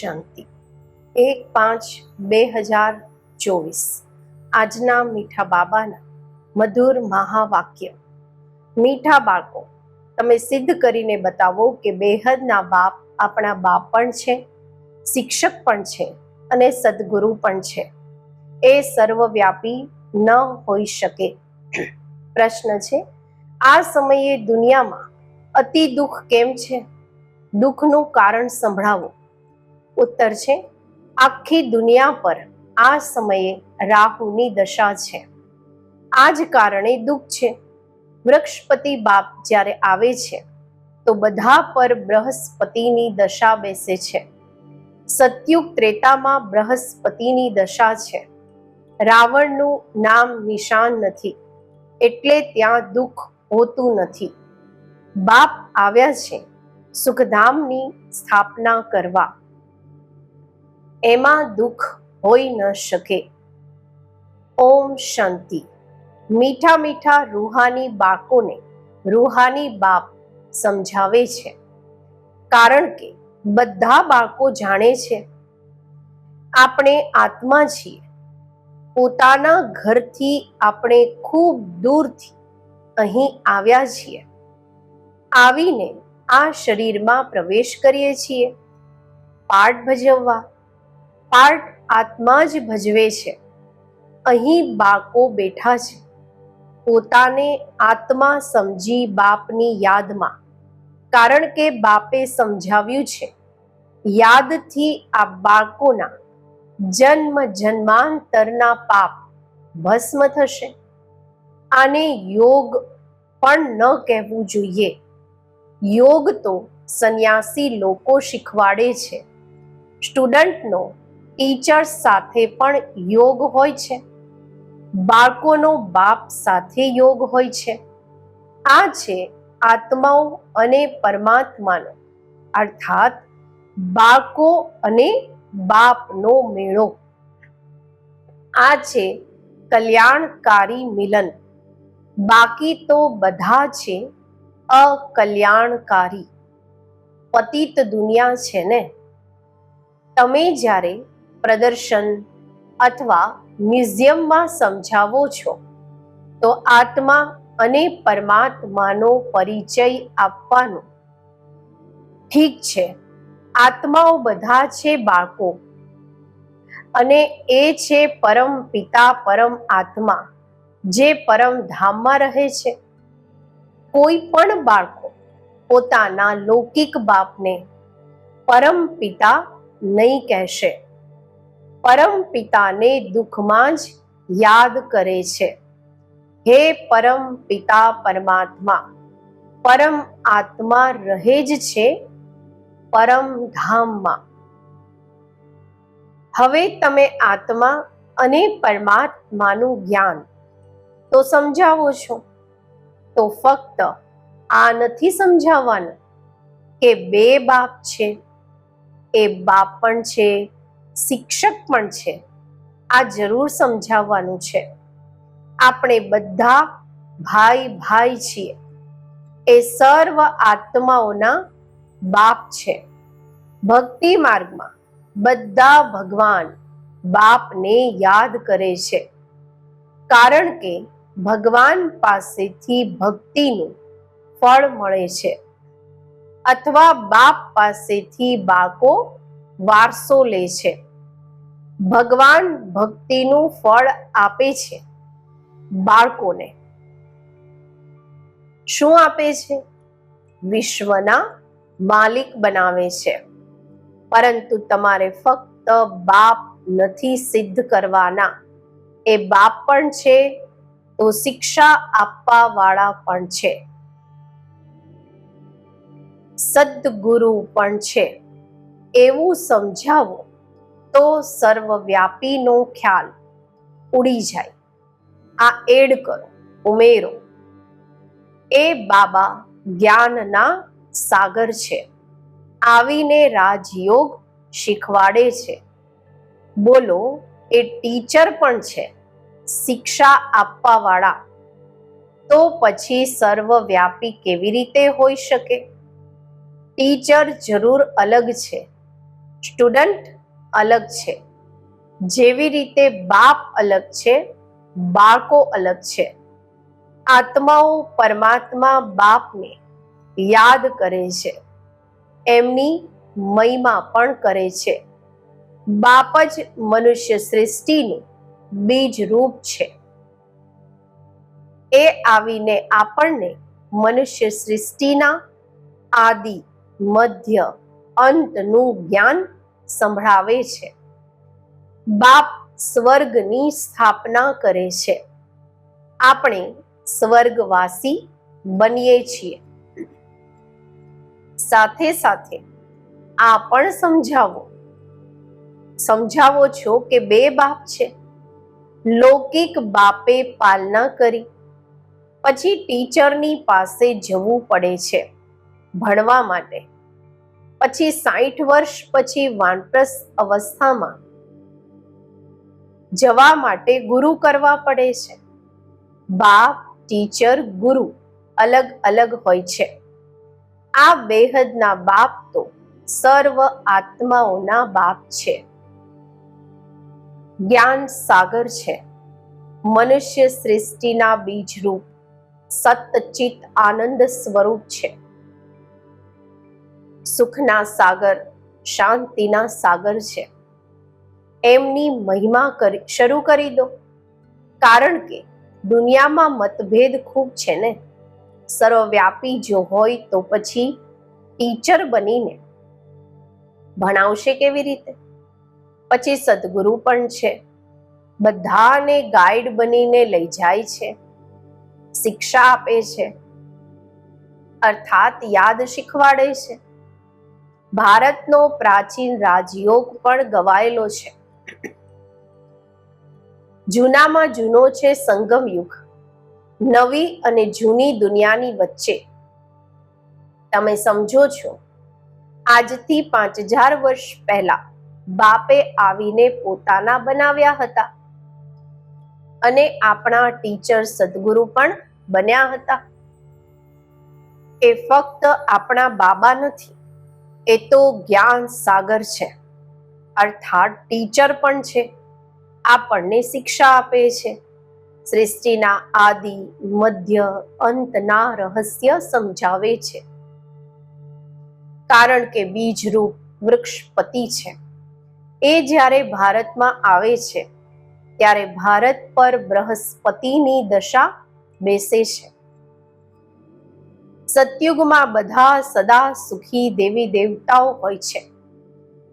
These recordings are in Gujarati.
શાંતિ. એક પાંચ બે હજાર ચોવીસ. આજના મીઠા બાબાના મધુર મહાવાક્ય. મીઠા બાળકો, તમે સિદ્ધ કરીને બતાવો કે બેહદના બાપ આપણા બાપ પણ છે, શિક્ષક પણ છે અને સદગુરુ પણ છે. એ સર્વવ્યાપી ન હોઈ શકે. પ્રશ્ન છે, આ સમયે દુનિયામાં અતિ દુઃખ કેમ છે? દુઃખનું કારણ સંભળાવો. ઉત્તર છે. આખી દુનિયા પર આ સમયે રાહુની દશા છે. આ જ કારણે દુઃખ છે. વૃક્ષપતિ બાપ જ્યારે આવે છે, તો બધા પર બૃહસ્પતિની દશા બેસે છે. સત્યુગ ત્રેતામાં બૃહસ્પતિની દશા છે. રાવણનું નામ નિશાન નથી, એટલે ત્યાં દુઃખ હોતું નથી. બાપ આવ્યા છે, સુખધામની સ્થાપના કરવા. એમાં દુઃખ હોઈ ન શકે. ઓમ શાંતિ. મીઠા મીઠા રૂહાની બાળકોને રૂહાની બાપ સમજાવે છે. કારણ કે બધા બાળકો જાણે છે, આપણે આત્મા છીએ. પોતાના ઘરથી આપણે ખૂબ દૂરથી અહીં આવ્યા છીએ. આવીને આ શરીરમાં પ્રવેશ કરીએ છીએ. પાઠ ભજવવા પાઠ આત્મા જ ભજવે છે. અહીં બાળકો બેઠા છે. પોતાને આત્મા સમજી બાપની યાદમાં. કારણ કે બાપે સમજાવ્યું છે, યાદથી આ બાળકોના જન્મ જન્માંતરના પાપ ભસ્મ થશે. આને યોગ પણ ન કહેવું જોઈએ. યોગ તો સંન્યાસી લોકો શીખવાડે છે. સ્ટુડન્ટનો ટીચર સાથે પણ યોગ હોય છે. બાળકોનો બાપ સાથે યોગ હોય છે. આ છે આત્માઓ અને પરમાત્માનો, અર્થાત બાળકો અને બાપનો મેળો. આ છે કલ્યાણકારી મિલન. બાકી તો બધા છે અકલ્યાણકારી. પતિત દુનિયા છે ને? તમે જ્યારે પ્રદર્શન અથવા મ્યુઝિયમમાં સમજાવો છો, તો આત્મા અને પરમાત્માનો પરિચય આપવાનો. ઠીક છે, આત્માઓ બધા છે બાળકો અને એ છે પરમ પિતા, પરમ આત્મા, જે પરમ ધામમાં રહે છે. કોઈ પણ બાળકો પોતાના લૌકિક બાપને પરમ પિતા નહીં કહેશે. પરમ પિતાને દુઃખમાં જ યાદ કરે છે. હે પરમ પિતા પરમાત્મા, પરમ આત્મા રહે જ છે પરમ ધામમાં. હવે તમે આત્મા અને પરમાત્માનું જ્ઞાન તો સમજાવો છો? તો ફક્ત આ નથી સમજાવવાનું કે બે બાપ છે, એ બાપ પણ છે શિક્ષક પણ છે. આ જરૂર સમજાવવાનું છે. આપણે બધા ભાઈ ભાઈ છીએ. એ સર્વ આત્માઓના બાપ છે. ભક્તિ માર્ગમાં બધા ભગવાન બાપને યાદ કરે છે. કારણ કે ભગવાન પાસેથી ભક્તિનું ફળ મળે છે. અથવા બાપ પાસેથી બાળકો વારસો લે છે. ભગવાન ભક્તિનું ફળ આપે છે બાળકોને. શું આપે છે? વિશ્વના માલિક બનાવે છે. પરંતુ તમારે ફક્ત બાપ નથી સિદ્ધ કરવાના. એ બાપ પણ છે, તો શિક્ષા આપવા વાળા પણ છે. સદગુરુ પણ છે. એવું સમજાવો. તો સર્વવ્યાપીનો ખ્યાલ ઉડી જાય. આ એડ કરો, ઉમેરો. એ બાબા જ્ઞાનના સાગર છે. આવીને રાજયોગ શીખવાડે છે. બોલો, એ ટીચર પણ છે, શિક્ષા આપવાવાળા. તો પછી સર્વવ્યાપી કેવી રીતે હોઈ શકે? ટીચર જરૂર અલગ છે. સ્ટુડન્ટ અલગ છે. જેવી રીતે બાપ અલગ છે, બાળકો અલગ છે. આત્માઓ પરમાત્મા બાપને યાદ કરે છે. એમની મહિમા પણ કરે છે. બાપ જ મનુષ્ય સૃષ્ટિનું બીજ રૂપ છે. એ આવીને આપણને મનુષ્ય સૃષ્ટિના આદિ, મધ્ય અંતનું જ્ઞાન સંભળાવે છે. બાપ સ્વર્ગની સ્થાપના કરે છે. આપણે સ્વર્ગવાસી બનીએ છીએ. સાથે સાથે આ પણ સમજાવો. સમજાવો છો કે બે બાપ છે? લૌકિક બાપે પાલના કરી. પછી ટીચરની પાસે જવું પડે છે ભણવા માટે. પછી સાઠ વર્ષ પછી વાનપ્રસ અવસ્થામાં જવા માટે ગુરુ કરવા પડે છે. બાપ, ટીચર, ગુરુ અલગ અલગ હોય છે. આ બેહદના બાપ તો સર્વ આત્માઓના બાપ છે. જ્ઞાન સાગર છે. મનુષ્ય સૃષ્ટિના બીજરૂપ સતચિત આનંદ સ્વરૂપ છે. સુખના સાગર, શાંતિના સાગર છે. એમની મહિમા કરી, શરૂ કરી દો. કારણ કે દુનિયામાં મતભેદ ખૂબ છે ને. સર્વવ્યાપી જો હોય તો પછી ટીચર બનીને ભણાવશે કેવી રીતે? પછી સદગુરુ પણ છે. બધાને ગાઈડ બનીને લઈ જાય છે. શિક્ષા આપે છે. અર્થાત યાદ શીખવાડે છે. ભારતનો પ્રાચીન રાજયોગ પણ ગવાયેલો છે. જૂનામાં જૂનો છે સંગમ યુગ. નવી અને જૂની દુનિયાની વચ્ચે. તમે સમજો છો, આજથી પાંચ હજાર વર્ષ પહેલા બાપે આવીને પોતાના બનાવ્યા હતા. અને આપણા ટીચર સદગુરુ પણ બન્યા હતા. એ ફક્ત આપણા બાબા નથી એ તો જ્ઞાન સાગર છે. અર્થાત ટીચર પણ છે. આપણને શિક્ષા આપે છે. સૃષ્ટિના આદિ, મધ્ય, અંતના રહસ્ય સમજાવે છે. કારણ કે બીજરૂપ વૃક્ષપતિ છે. એ જ્યારે ભારતમાં આવે છે, ત્યારે ભારત પર બૃહસ્પતિની દશા બેસે છે. સતયુગમાં બધા સદા સુખી દેવી દેવતાઓ હોય છે.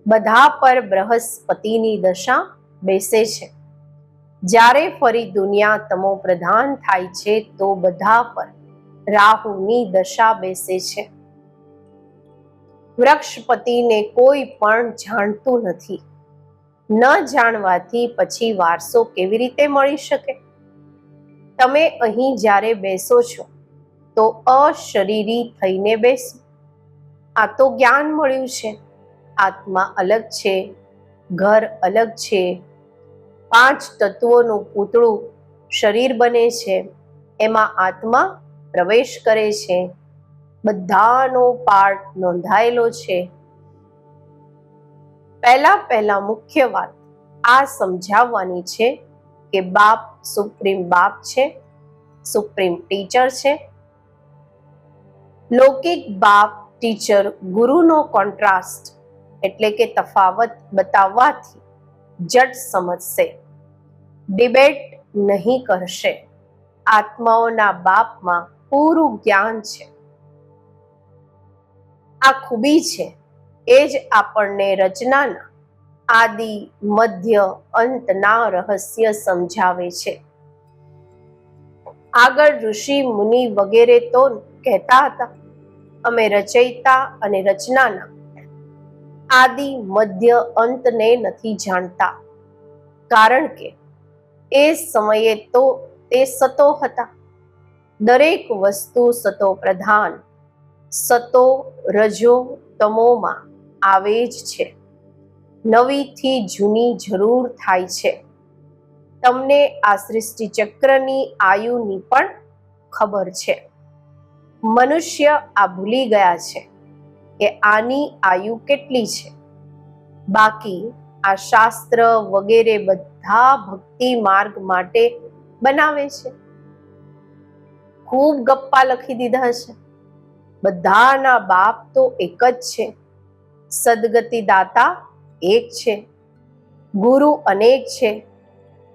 બધા પર બૃહસ્પતિની દશા બેસે છે. જ્યારે ફરી દુનિયા તમો પ્રધાન થાય છે, તો બધા પર રાહુની દશા બેસે છે. વૃક્ષપતિને કોઈ પણ જાણતું નથી. ન જાણવાથી પછી વારસો કેવી રીતે મળી શકે? તમે અહીં જ્યારે બેસો છો તો અશરીરી થઈને બેસો. આ તો જ્ઞાન મળ્યું છે. આત્મા અલગ છે. ઘર અલગ છે. પાંચ તત્વોનું પૂતળું શરીર બને છે. એમાં આત્મા પ્રવેશ કરે છે. બધાનો પાર્ટ નોંધાયેલો છે. પહેલા પહેલા મુખ્ય વાત આ સમજાવવાની છે કે બાપ સુપ્રીમ બાપ છે. સુપ્રીમ ટીચર છે. લૌકિક બાપ ટીચર ગુરુનો કોન્ટ્રાસ્ટ એટલે કે તફાવત બતાવવાથી જટ સમજશે. ડિબેટ નહીં કરશે. આત્માઓના બાપમાં પૂરું જ્ઞાન છે. આ ખૂબી છે. એ જ આપણને રચનાના આદિ, મધ્ય, અંતના રહસ્ય સમજાવે છે. આગળ ઋષિ મુનિ વગેરે તો કહેતા હતા. અમે રચયિતા અને રચનાના આદિ મધ્ય અંતને નથી જાણતા. કારણ કે એ સમયે તો તે સતો હતા. દરેક વસ્તુ સતો પ્રધાન, સતો રજો તમોમાં આવે જ છે. નવીથી જૂની જરૂર થાય છે. તમને આ સૃષ્ટિ ચક્રની આયુની પણ ખબર છે. મનુષ્ય આ ભૂલી ગયા છે કે આની આયુ કેટલી છે? બાકી આ શાસ્ત્ર વગેરે બધા ભક્તિ માર્ગ માટે બનાવે છે. ખૂબ ગપ્પા લખી દીધા છે. બધાના બાપ તો એક જ છે. સદગતિ દાતા એક છે. ગુરુ અનેક છે.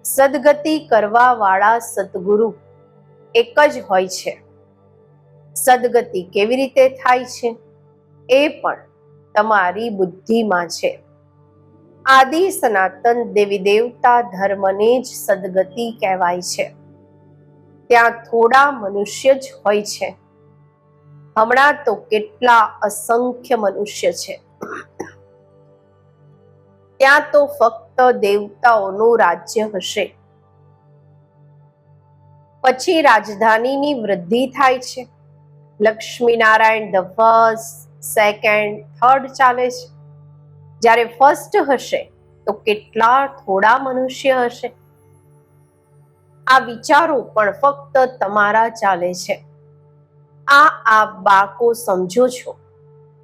સદગતિ કરવા વાળા સદગુરુ એક જ હોય છે. સદગતિ કેવી રીતે થાય છે? એ પણ તમારી બુદ્ધિમાં છે. આદિ સનાતન દેવી દેવતા ધર્મને જ સદગતિ કહેવાય છે. ત્યાં થોડા મનુષ્ય જ હોય છે. હમણાં તો કેટલા અસંખ્ય મનુષ્ય છે. ત્યાં તો ફક્ત દેવતાઓનું રાજ્ય હશે. પછી રાજધાનીની વૃદ્ધિ થાય છે. Lakshminarayan the first second third ચાલે છે. જ્યારે ફર્સ્ટ હશે, તો કેટલા થોડા મનુષ્ય હશે. આ વિચારો પણ ફક્ત તમારા ચાલે છે. આ આપ બાકો સમજો છો.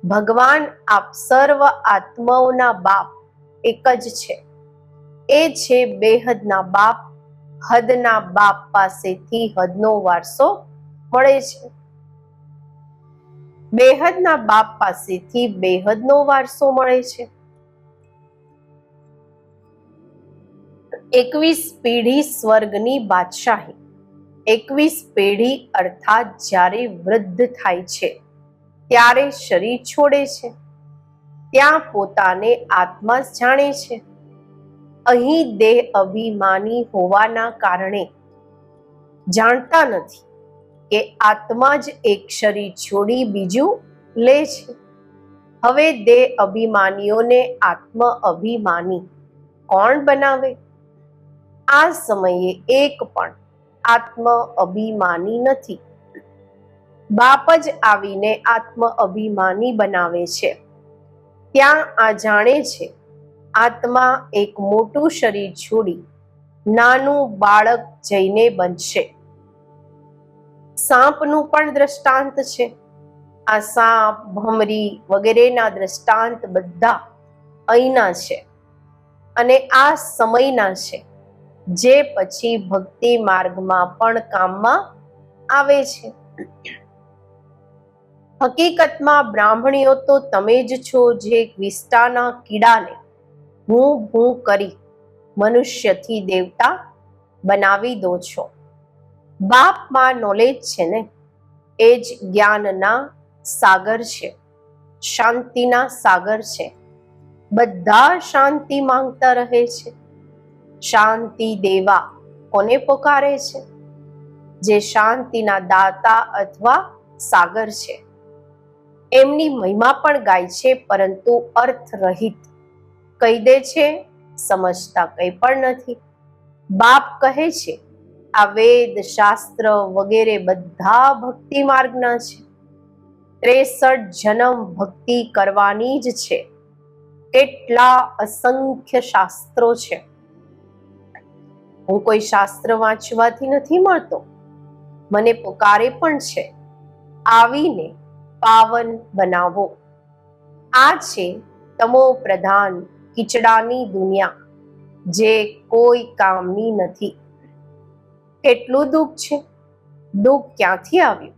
ભગવાન આપ સર્વ આત્માઓના બાપ એક જ છે. એ છે બેહદના બાપ. હદના બાપ પાસેથી હદનો વારસો મળે છે. બેહદના બાપ પાસેથી બેહદનો વારસો મળે છે. એકવીસ પેઢી સ્વર્ગની બાદશાહી. એકવીસ પેઢી અર્થાત જ્યારે વૃદ્ધ થાય છે, ત્યારે શરીર છોડે છે. ત્યાં પોતાને આત્મા જાણે છે. અહીં દેહ અભિમાની હોવાના કારણે જાણતા નથી કે આત્મા જ એક શરીર છોડી બીજું લે છે. હવે દેહ અભિમાનીઓને આત્મ અભિમાની. કોણ બનાવે? આ સમયે એક પણ આત્મ અભિમાની નથી. બાપ જ આવીને આત્મ અભિમાની બનાવે છે. ત્યાં આ જાણે છે, આત્મા એક મોટું શરીર છોડી નાનું બાળક જઈને બનશે. સાપનું પણ દ્રષ્ટાંત છે. આ સાપ, ભમરી વગેરેના દ્રષ્ટાંત બધા અહીંના છે અને આ સમયના છે. જે પછી ભક્તિ માર્ગમાં પણ કામમાં આવે છે. હકીકતમાં બ્રાહ્મણીઓ તો તમે જ છો જે વિસ્તાના કીડાને હું હું કરી મનુષ્યથી દેવતા બનાવી દો છો. બાપમાં નોલેજ છે ને, એ જ જ્ઞાનના સાગર છે, શાંતિના સાગર છે. બધા શાંતિ માંગતા રહે છે. શાંતિ દેવા કોને પોકારે છે? જે શાંતિના દાતા અથવા સાગર છે. એમની મહિમા પણ ગાય છે, પરંતુ અર્થ રહિત કહી દે છે, સમજતા કંઈ પણ નથી. બાપ કહે છે આ વેદ, શાસ્ત્ર વગેરે બધા ભક્તિ માર્ગના છે. ત્રેસઠ જન્મ ભક્તિ કરવાની જ છે. કેટલા અસંખ્ય શાસ્ત્રો છે. હું કોઈ શાસ્ત્ર વાંચવાથી નથી મળતો. મને પોકારે પણ છે. આવીને પાવન બનાવો. આ છે તમો પ્રધાન કીચડાની દુનિયા, જે કોઈ કામની નથી. કેટલું દુઃખ છે? દુઃખ ક્યાંથી આવ્યું?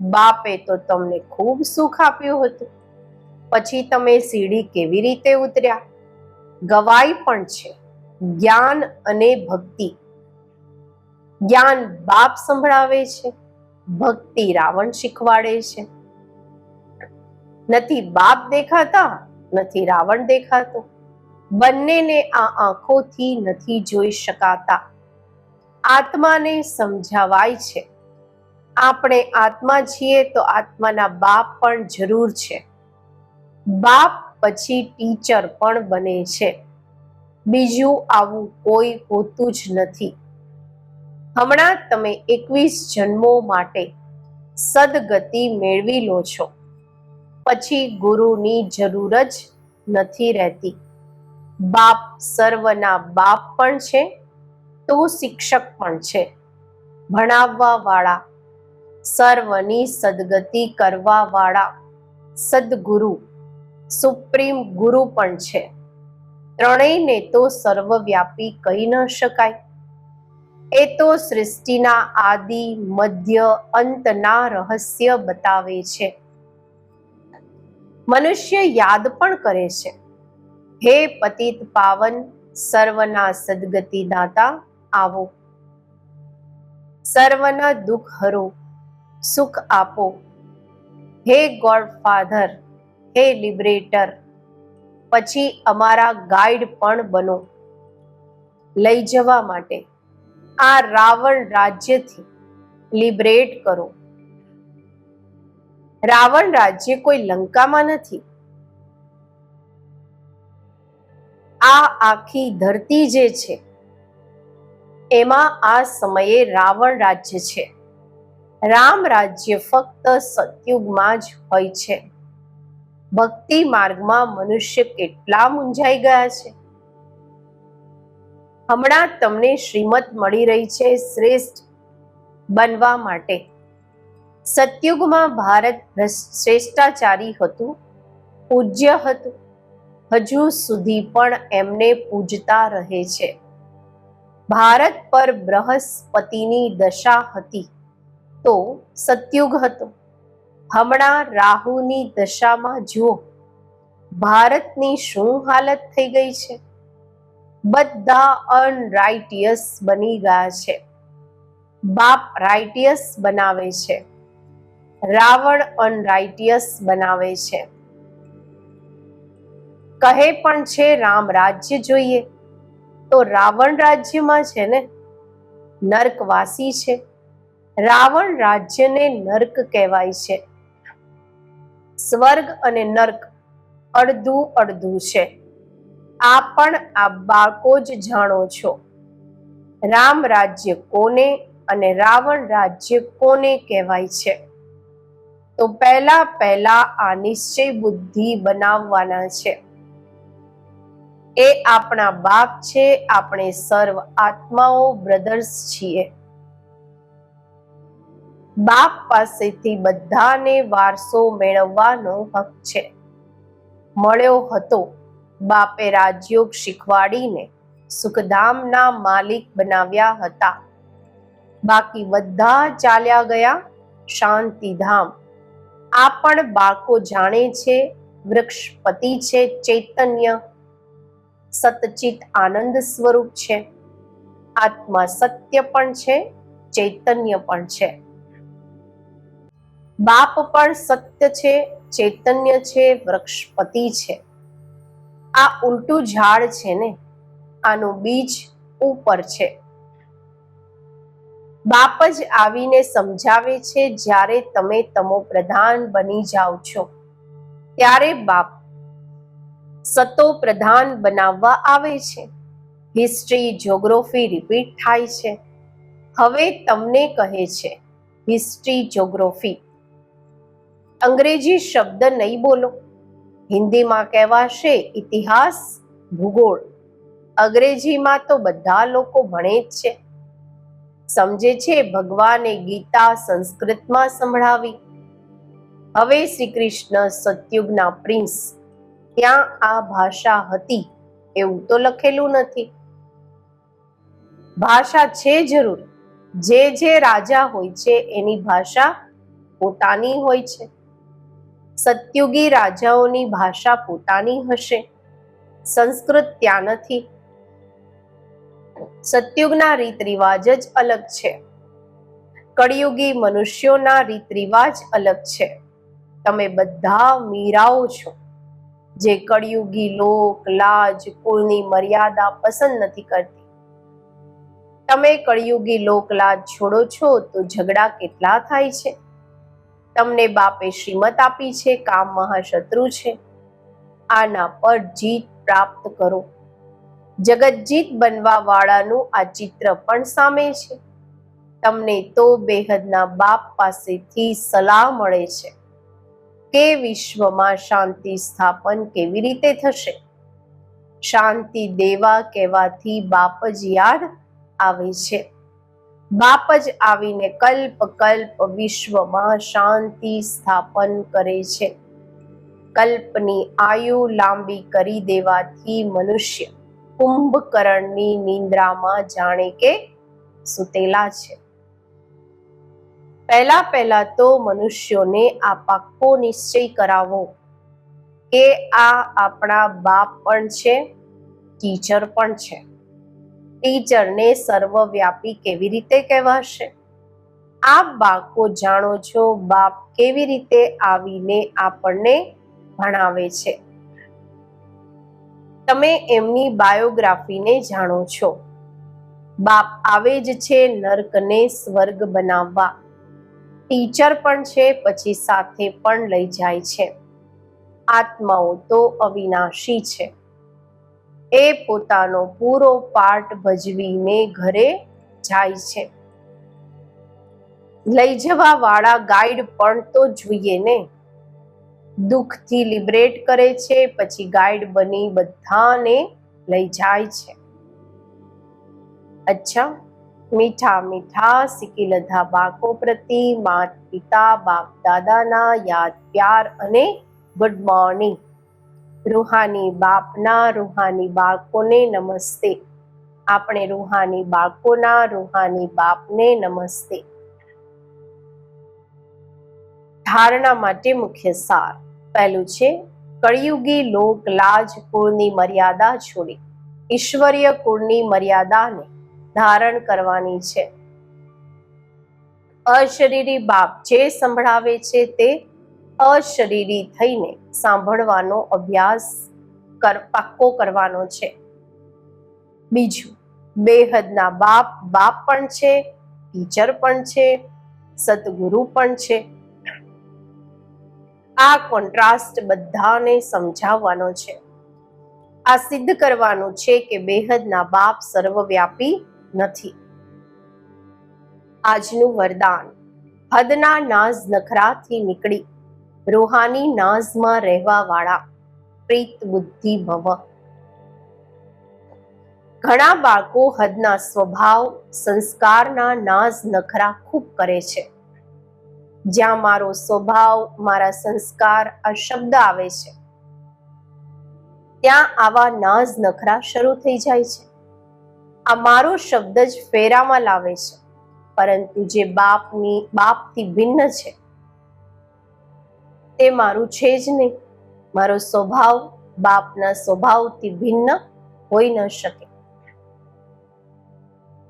બાપે તો તમને ખૂબ સુખ આપ્યું હતું. પછી તમે સીડી કેવી રીતે ઉતર્યા? ગવાઈ પણ છે. જ્ઞાન અને ભક્તિ. જ્ઞાન બાપ સંભળાવે છે. ભક્તિ રાવણ શીખવાડે છે. નથી બાપ દેખાતા, નથી રાવણ દેખાતો. બંનેને આ આંખોથી નથી જોઈ શકાતા. આત્માને સમજાવાય છે. આપણે આત્મા છીએ તો આત્માના બાપ પણ જરૂર છે. બાપ પછી ટીચર પણ બને છે. બીજું આવું કોઈ હોતું જ નથી. હમણાં તમે એકવીસ જન્મો માટે સદગતિ મેળવી લો છો. પછી ગુરુની જરૂર જ નથી રહેતી. બાપ સર્વના બાપ પણ છે. તો શિક્ષક પણ છે. ભણાવવા વાળા સર્વની સદગતિ કરવા વાળા સદગુરુ, સુપ્રીમ ગુરુ પણ છે. ત્રણેયને તો સર્વવ્યાપી કહી ન શકાય. એ તો સૃષ્ટિના આદિ, મધ્ય, અંતના રહસ્ય બતાવે છે. મનુષ્ય યાદ પણ કરે છે. હે પતિત પાવન, સર્વના સદગતિ દાતા આવો. સર્વના દુઃખ હરો, સુખ આપો. હે ગોડ ફાધર, હે લિબરેટર, પછી અમારા ગાઈડ પણ બનો. લઈ જવા માટે આ રાવણ રાજ્યથી લિબરેટ કરો. રાવણ રાજ્ય કોઈ લંકામાં નથી. આ આખી ધરતી જે છે એમાં આ સમયે રાવણ રાજ્ય છે. રામ રાજ્ય ફક્ત સતયુગમાં જ હોય છે. ભક્તિ માર્ગમાં મનુષ્ય કેટલા મૂંઝાઈ ગયા છે. હમણાં તમને શ્રીમત મળી રહી છે શ્રેષ્ઠ બનવા માટે. સતયુગમાં ભારત શ્રેષ્ઠાચારી હતું, પૂજ્ય હતું. હજુ સુધી પણ એમને પૂજતા રહે છે. ભારત પર બૃહસ્પતિની દશા હતી તો સતયુગ હતો. હમણાં રાહુની દશામાં જુઓ, ભારતની શું હાલત થઈ ગઈ છે? બધા અનરાઇટિયસ બની ગયા છે. બાપ રાઇટિયસ બનાવે છે. રાવણ અનરાઇટિયસ બનાવે છે. કહે પણ છે, રામ રાજ્ય જોઈએ. તો રાવણ રાજ્યમાં છે ને, નર્કવાસી છે. રાવણ રાજ્યને નર્ક કહેવાય છે. સ્વર્ગ અને નર્ક અડધું અડધું છે. આ પણ આ બાળકો જ જાણો છો. રામ રાજ્ય કોને અને રાવણ રાજ્ય કોને કહેવાય છે? તો પહેલા પહેલા આ નિશ્ચય બુદ્ધિ બનાવવાના છે. એ આપણા બાપ છે, આપણે સર્વ આત્માઓ બ્રધર્સ છીએ. બાપ પાસેથી બધાને વારસો મેળવવાનો હક છે. મળ્યો હતો બાપે રાજયોગ શીખવાડીને સુખધામના માલિક બનાવ્યા હતા. બાકી બધા ચાલ્યા ગયા શાંતિધામ. આ પણ બાળકો જાણે છે, વૃક્ષપતિ છે, ચૈતન્ય સતચિત આનંદ સ્વરૂપ છે. આત્મા સત્ય પણ છે, ચૈતન્ય પણ છે. બાપ પણ સત્ય છે, ચૈતન્ય છે, વૃક્ષપતિ છે. આ ઉલટું ઝાડ છે ને, આનું બીજ ઉપર છે. બાપ જ આવીને સમજાવે છે, જ્યારે તમે તમો પ્રધાન બની જાઓ છો. ત્યારે બાપ સતો પ્રધાન બનાવવા આવે છે. હિસ્ટ્રી જોગ્રાફી રિપીટ થાય છે. હવે તમને કહે છે હિસ્ટ્રી જોગ્રાફી અંગ્રેજી શબ્દ નહીં બોલો. હિન્દીમાં કહેવાશે ઇતિહાસ, ભૂગોળ. અંગ્રેજીમાં તો બધા લોકો ભણે જ છે. સમજે છે ભગવાને ગીતા સંસ્કૃતમાં સંભળાવી. હવે શ્રી કૃષ્ણ સતયુગના પ્રિન્સ ત્યાં આ ભાષા હતી એવું તો લખેલું નથી. ભાષા છે જરૂર. જે જે રાજા હોય છે એની ભાષા પોતાની હોય છે. સત્યુગી રાજાઓની ભાષા પોતાની હશે. સંસ્કૃત ત્યાં નથી. સત્યુગના રીત રિવાજ જ અલગ છે. કળિયુગી મનુષ્યોના રીત રિવાજ અલગ છે. તમે બધા મીરાઓ છો. જે કળિયુગી લોક, લાજ, કુળની મર્યાદા પસંદ નથી કરતી. તમે કળિયુગી લોક, લાજ છોડો છો તો ઝઘડા કેટલા થાય છે? તમને બાપે શ્રીમત આપી છે, કામ મહાશત્રુ છે. આના પર જીત પ્રાપ્ત કરો. જગતજીત બનવા વાળાનું આ ચિત્ર પણ સામે છે. તમને તો બેહદના બાપ પાસેથી સલાહ મળે છે. કે વિશ્વમાં શાંતિ સ્થાપન કેવી રીતે થશે? શાંતિ દેવા કહેવાથી બાપ જ યાદ આવે છે. બાપ જ આવીને કલ્પ કલ્પ વિશ્વમાં શાંતિ સ્થાપન કરે છે. કલ્પની આયુ લાંબી કરી દેવાથી મનુષ્ય કુંભકર્ણની નિંદ્રામાં જાણે કે સુતેલા છે. પહેલા પહેલા તો મનુષ્યોને આ પાક્કો નિશ્ચય કરાવો કે આ આપણા બાપ પણ છે, ટીચર પણ છે. ટીચરને સર્વવ્યાપી કેવી રીતે કહેવાશે? આપ બાળકો જાણો છો બાપ કેવી રીતે આવીને આપણને ભણાવે છે. તમે એમની બાયોગ્રાફીને જાણો છો. બાપ આવે જ છે નર્કને સ્વર્ગ બનાવવા. ટીચર પણ છે, પછી સાથે પણ લઈ જાય છે. આત્માઓ તો અવિનાશી છે. એ પોતાનો પૂરો પાઠ ભજવીને ઘરે જાય છે. લઈ જવા વાળા ગાઈડ પણ તો જોઈએ ને. દુઃખથી લિબરેટ કરે છે, પછી ગાઈડ બની બધાને લઈ જાય છે. અચ્છા. મીઠા મીઠા, શીખી લધા બાળકો પ્રતિ, માત પિતા, બાપ દાદાના યાદ, પ્યાર અને ગુડ મોર્નિંગ રૂહાની બાપના, રૂહાની બાળકોને નમસ્તે. આપણે રૂહાની બાળકોના, રૂહાની બાપને નમસ્તે. ધારણા માટે મુખ્ય સાર. પહેલું છે, કળિયુગી લોક લાજ, કુળની મર્યાદા છોડી. ઈશ્વરીય કુળની મર્યાદાને ધારણ કરવાની છે. અશરીરી બાપ જે સંભળાવે છે તે અશરીરી થઈને સાંભળવાનો અભ્યાસ પાક્કો કરવાનો છે. બીજું, બેહદના બાપ બાપ પણ છે, ટીચર પણ છે, સદગુરુ પણ છે. આ કોન્ટ્રાસ્ટ બધાને સમજાવવાનો છે. આ સિદ્ધ કરવાનું છે કે બેહદના બાપ સર્વવ્યાપી નથી. આજનું વરદાન હદના નાઝ નખરાથી નીકળી, રૂહાની નાઝમાં રહેવા વાળા પ્રીત બુદ્ધિ ભવ. ઘણા બાળકો હદના સ્વભાવ, સંસ્કારના નાઝ નખરા ખૂબ કરે છે. જ્યાં મારો સ્વભાવ, મારા સંસ્કાર આ શબ્દ આવે છે, ત્યાં આવા નાઝ નખરા શરૂ થઈ જાય છે. આ મારો શબ્દ જ ફેરામાં લાવે છે. પરંતુ જે બાપની, બાપથી ભિન્ન છે, તે મારું છે જ નહીં. મારો સ્વભાવ બાપના સ્વભાવથી ભિન્ન હોઈ ન શકે.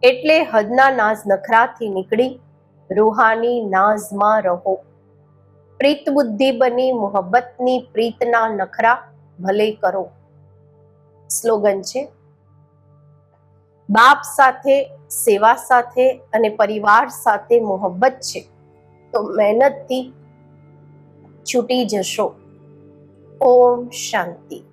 એટલે હદના નાઝ નખરાથી નીકળી રૂહાની નાઝમાં રહો. પ્રીત બુદ્ધિ બની મોહબ્બતની પ્રીતના નખરા ભલે કરો. સ્લોગન છે બાપ સાથે, સેવા સાથે અને પરિવાર સાથે મોહબ્બત છે. તો મહેનતથી છૂટી જશો. ઓમ શાંતિ.